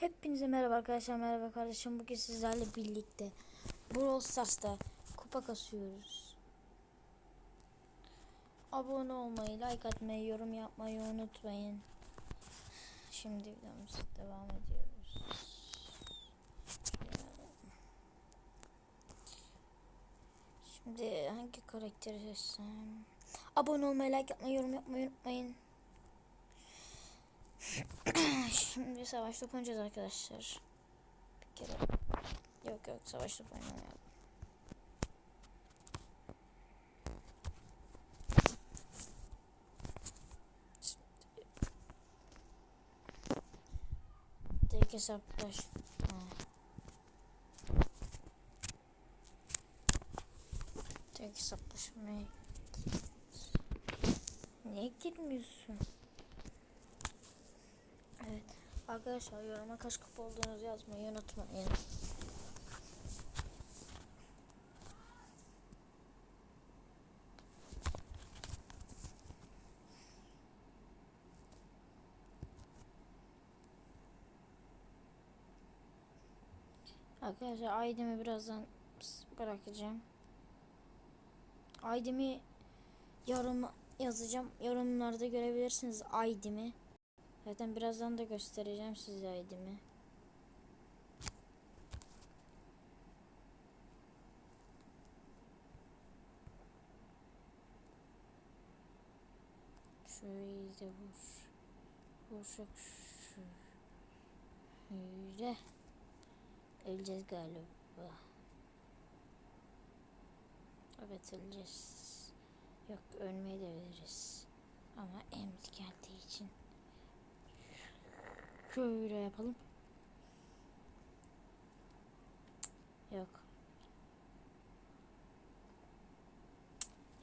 Hepinize merhaba arkadaşlar merhaba kardeşim bugün sizlerle birlikte Brawl Stars'ta kupa kasıyoruz. Abone olmayı, like atmayı, yorum yapmayı unutmayın. Şimdi videomuza devam ediyoruz. Şimdi hangi karakteri seçsem? Abone olmayı, like yapmayı, yorum yapmayı unutmayın. Şimdi savaş topu oynayacağız arkadaşlar. Bir kere. Yok yok savaş topu oynamayalım. Tek hesaplaş. Tek hesaplaşmaya. Niye girmiyorsun? Arkadaşlar yoruma kaç kupa olduğunuzu yazmayı unutmayın. Arkadaşlar ID'mi birazdan bırakacağım. ID'mi yorum yazacağım. Yorumlarda görebilirsiniz ID'mi. Zaten birazdan da göstereceğim size ID'mi. Şöyle vur. Vursak şöyle. Öleceğiz galiba. Evet öleceğiz. Yok ölmeyi de öliriz. Ama emz geldiği için. Şöyle yapalım. Yok.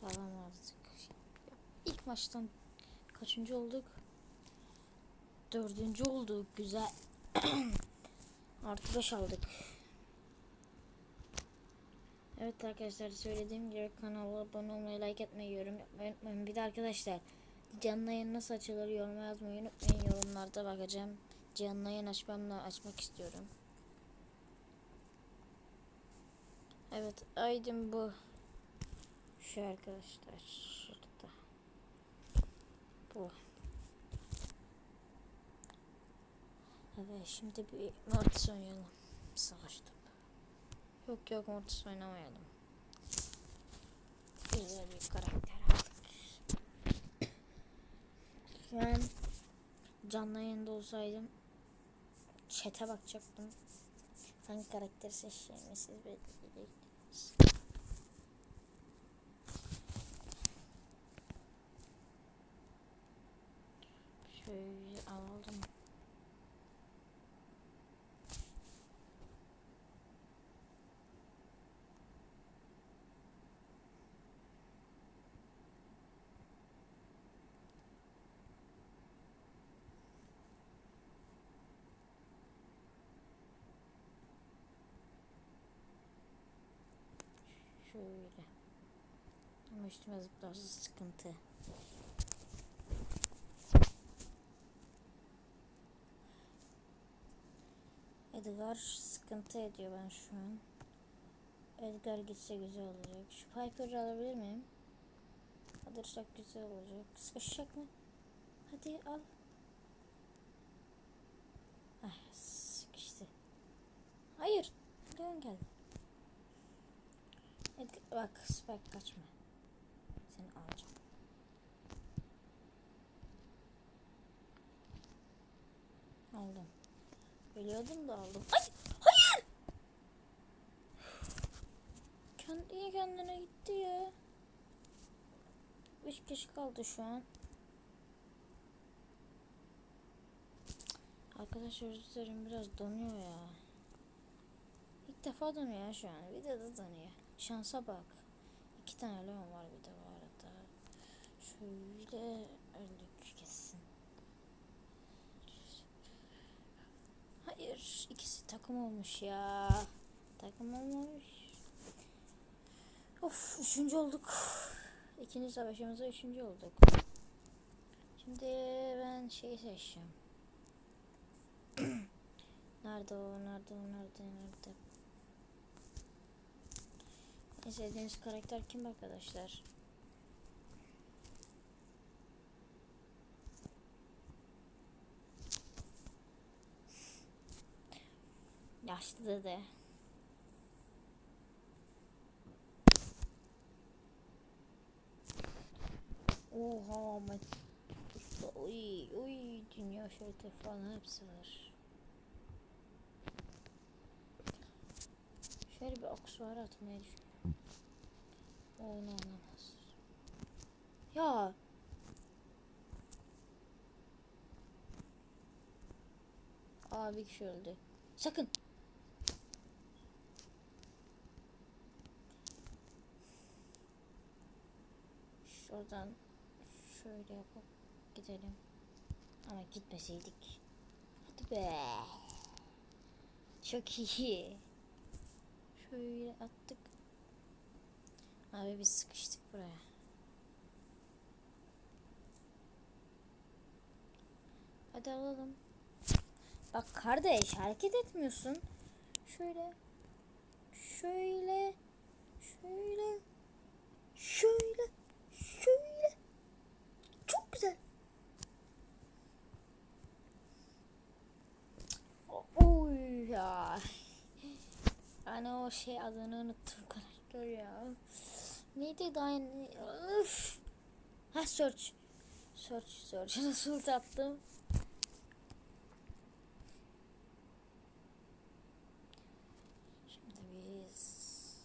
Alamadık. İlk maçtan kaçıncı olduk? Dördüncü olduk. Güzel. Artı beş aldık. Evet arkadaşlar söylediğim gibi kanala abone olmayı, like etmeyi, yorum yapmayı unutmayın. Bir de arkadaşlar canlı yayın nasıl açılır yoruma yazmayı unutmayın. Yorumlarda bakacağım. Canlı yayın açmamla açmak istiyorum. Evet aydım bu. Şu arkadaşlar şurada. Bu. Evet şimdi bir Mortis oynayalım. Savaş topu. Yok yok Mortis oynamayalım. Güzel bir karakter aldık. Şu an canlı yayında olsaydım chat'e bakacaktım. Hangi karakteri seçeceğimi siz belirleyecektiniz. Şöyle alalım. Şöyle. Ama üstüme zıplarsa sıkıntı. Edgar sıkıntı ediyor ben şu an. Edgar gitse güzel olacak. Şu Piper'ı alabilir miyim? Alırsak güzel olacak. Sıkışacak mı? Hadi al. Ah sıkıştı. Hayır. Leon geldi. Edgar, bak Spike kaçma. Seni alacağım. Aldım. Biliyordum da aldım. Ay, hayır. Kendi kendine gitti ya. Üç kişi kaldı şu an. Arkadaşlar dilerim biraz donuyor ya. İlk defa donuyor şu an. Videoda donuyor. Şansa bak. İki tane leon var bir de bu arada. Şöyle öldük kesin. Hayır ikisi takım olmuş ya. Takım olmuş. Of üçüncü olduk. İkinci savaşımızda üçüncü olduk. Şimdi ben şeyi seçeceğim. Nerede o? Nerede o? Nerede? Nerede? En sevdiğiniz karakter kim arkadaşlar? Yaşlı dede. Oha Ahmet Usta. Uy, uy. Dünya şöyle falan hepsi var. Şöyle bir aksesuar atmayı düşünüyorum. O Onu anlamaz. Ya. Abi kişi öldü. Sakın. Şuradan şöyle yapıp gidelim. Ama gitmeseydik. Hadi be. Çok iyi. Şöyle attık. Abi biz sıkıştık buraya. Hadi alalım. Bak kardeş hareket etmiyorsun. Şöyle. Şöyle. Şöyle. Şöyle. Şöyle. Çok güzel. Oy ya. Hani o şey adını unuttum karakter ya. Neydi daha yeni? Ha search. Search search. Nasıl attım? Şimdi biz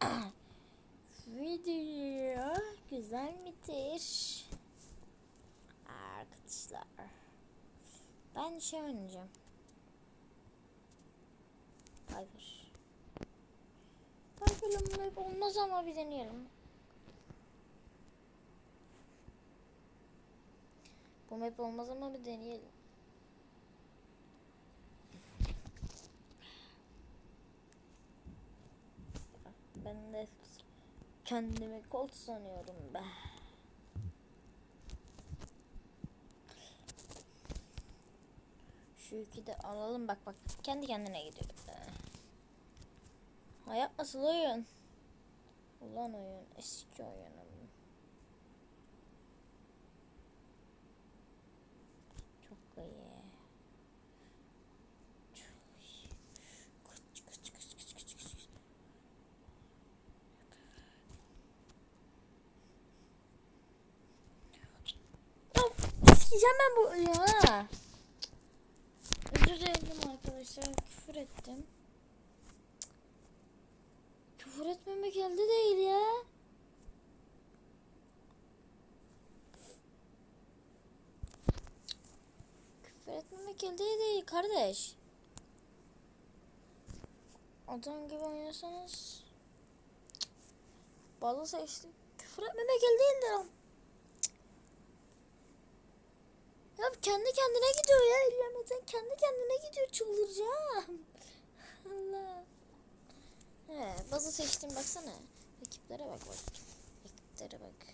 video güzel midir? Arkadaşlar. Ben şey oynayacağım. Piper. Piper'la hep olmaz ama bir deneyelim. Bu map olmaz ama bir deneyelim. Ben de kendimi kolt sanıyorum be. Şu iki de alalım bak bak kendi kendine gidiyor. Hayat nasıl oyun? Ulan oyun eski oyunum. Çok iyi. Sikeceğim ben bu ya. Özür dilerim arkadaşlar küfür ettim. Küfür etmemek elde değil ya. Küfür etmemek elde değil kardeş. Adam gibi oynasanız Balı seçtik. Küfür etmemek elde değildir. Ya kendi kendine gidiyor ya. Ellemeden kendi kendine gidiyor. Çıldıracağım. He, bazı seçtim baksana. Rakiplere bak bak. Rakiplere bak.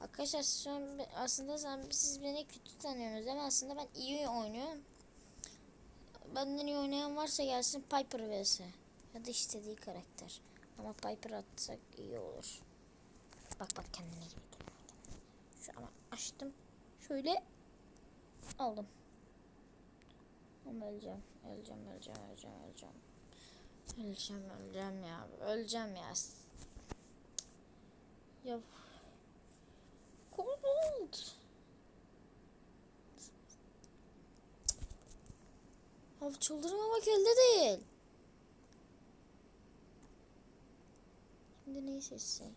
Arkadaşlar şu an aslında sen, siz beni kötü tanıyorsunuz ama aslında ben iyi oynuyorum. Benden iyi oynayan varsa gelsin Piper vs. Ya da istediği karakter. Ama Piper atsak iyi olur. Bak bak kendine gibi. Şu ama açtım. Şöyle aldım. Ama öleceğim. Öleceğim, öleceğim, öleceğim, öleceğim. Öleceğim, öleceğim ya. Öleceğim ya. Ya. Kobold. Abi çıldırmamak elde değil. Şimdi neyi seçsek?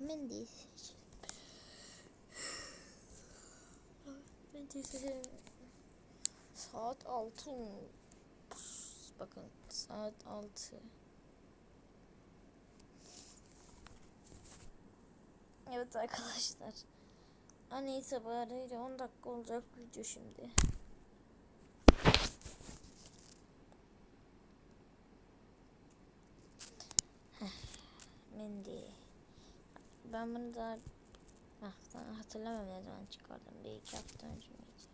Mendy'yi seç. Mendy'yi seçelim. Saat altı. Bakın saat altı. Evet arkadaşlar. An itibariyle 10 dakika olacak video şimdi. Heh, Mendy. Ben bunu daha hafta hatırlamıyorum ne zaman çıkardım. Bir iki hafta önce miydi?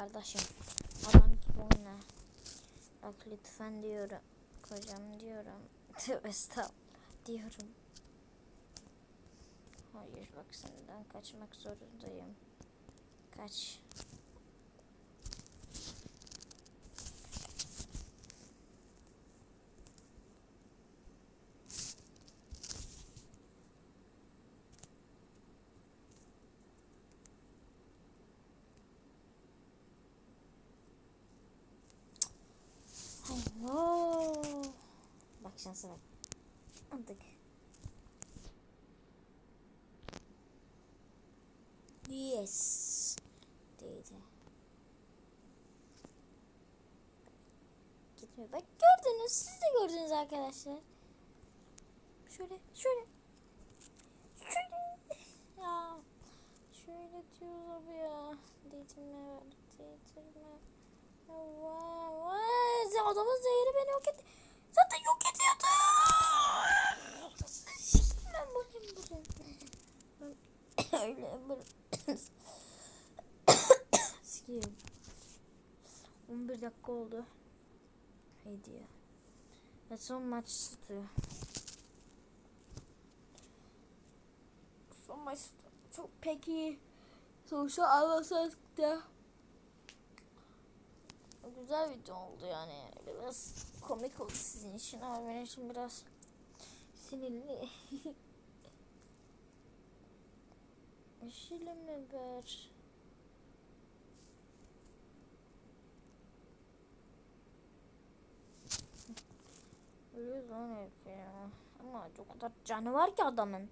Kardeşim. Adam gibi oyna. Bak lütfen diyorum. Kocam diyorum. Tövbe estağfurullah diyorum. Hayır bak senden kaçmak zorundayım. Kaç. Şansa bak. Aldık. Yes. Değdi. Gitmiyor. Bak gördünüz. Siz de gördünüz arkadaşlar. Şöyle, şöyle. Şöyle. Ya. Şöyle diyoruz abi ya. Değdirme ver. Değdirme. Vay vay. Adamın zehri beni yok etti. Zaten yok ediyordu. Öyle böyle. Sikeyim. 11 dakika oldu. Hediye. Ve son maç tutuyor. Son maç çok pek iyi. Sonuçta almasak da güzel video oldu yani. Biraz komik oldu sizin için ama benim için biraz sinirli. Yeşili mi ver? Ölüyor lan herif ya. Ama o kadar canı var ki adamın.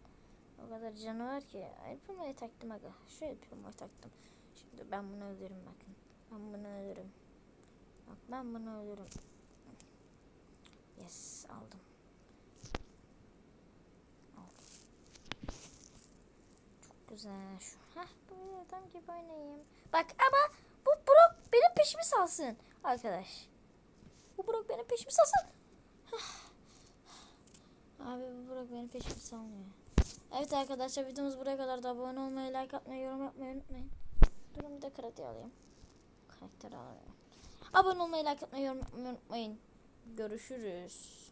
O kadar canı var ki. Elpimayı taktım aga. Şu elpimayı taktım. Şimdi ben bunu öldürürüm bakın. Ben bunu öldürürüm. Bak ben bunu öldürürüm. Yes. Aldım. Güzel şu. Heh böyle adam gibi oynayayım. Bak ama bu Brock benim peşimi salsın. Arkadaş. Bu Brock benim peşimi salsın. Abi bu Brock benim peşimi salmıyor. Evet arkadaşlar videomuz buraya kadar da abone olmayı, like atmayı, yorum yapmayı unutmayın. Durun bir de karakter alayım. Karakter alayım. Abone olmayı, like atmayı, yorum yapmayı unutmayın. Görüşürüz.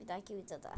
Bir dahaki videoda.